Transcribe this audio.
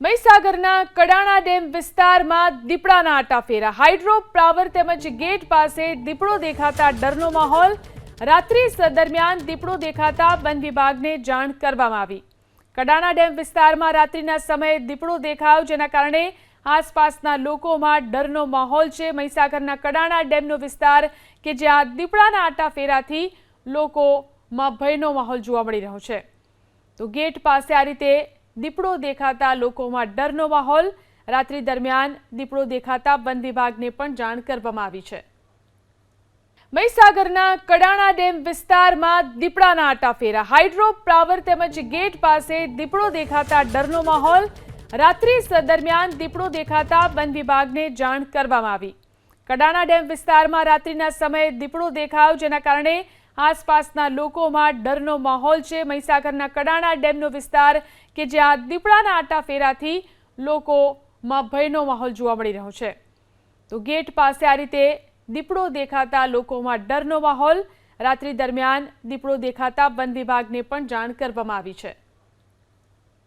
મહીસાગરના Kadana dam વિસ્તારમાં દીપડાના આટાફેરા. હાઇડ્રો પાવર તેમજ ગેટ પાસે દીપડો દેખાતા ડરનો માહોલ. રાત્રિ દરમિયાન દીપડો દેખાતા વન વિભાગને જાણ કરવામાં આવી. કડાણા ડેમ વિસ્તારમાં રાત્રિના સમયે દીપડો દેખાયો, જેના કારણે આસપાસના લોકોમાં ડરનો માહોલ છે. મહીસાગરના કડાણા ડેમનો વિસ્તાર કે જ્યાં દીપડાના આટાફેરાથી લોકોમાં ભયનો માહોલ જોવા મળી રહ્યો છે. તો ગેટ પાસે આ રીતે દીપડો દેખાતા લોકોમાં ડરનો માહોલ. રાત્રિ દરમિયાન દીપડો દેખાતા વન વિભાગને પણ જાણ કરવામાં આવી છે. મહીસાગરના કડાણા ડેમ વિસ્તારમાં દીપડાના આટાફેરા. હાઇડ્રો પાવર તેમજ ગેટ પાસે દીપડો દેખાતા ડરનો માહોલ. રાત્રિ દરમિયાન દીપડો દેખાતા વન વિભાગને જાણ કરવામાં આવી. કડાણા ડેમ વિસ્તારમાં રાત્રિના સમયે દીપડો દેખાયો, જેના કારણે આસપાસના લોકોમાં ડરનો માહોલ છે. મહીસાગરના કડાણા ડેમનો વિસ્તાર કે જ્યાં દીપડાના આટાફેરાથી લોકોમાં ભયનો માહોલ જોવા મળી રહ્યો છે. તો ગેટ પાસે આ રીતે દીપડો દેખાતા લોકોમાં ડરનો માહોલ. રાત્રિ દરમિયાન દીપડો દેખાતા વન વિભાગને પણ જાણ કરવામાં આવી છે.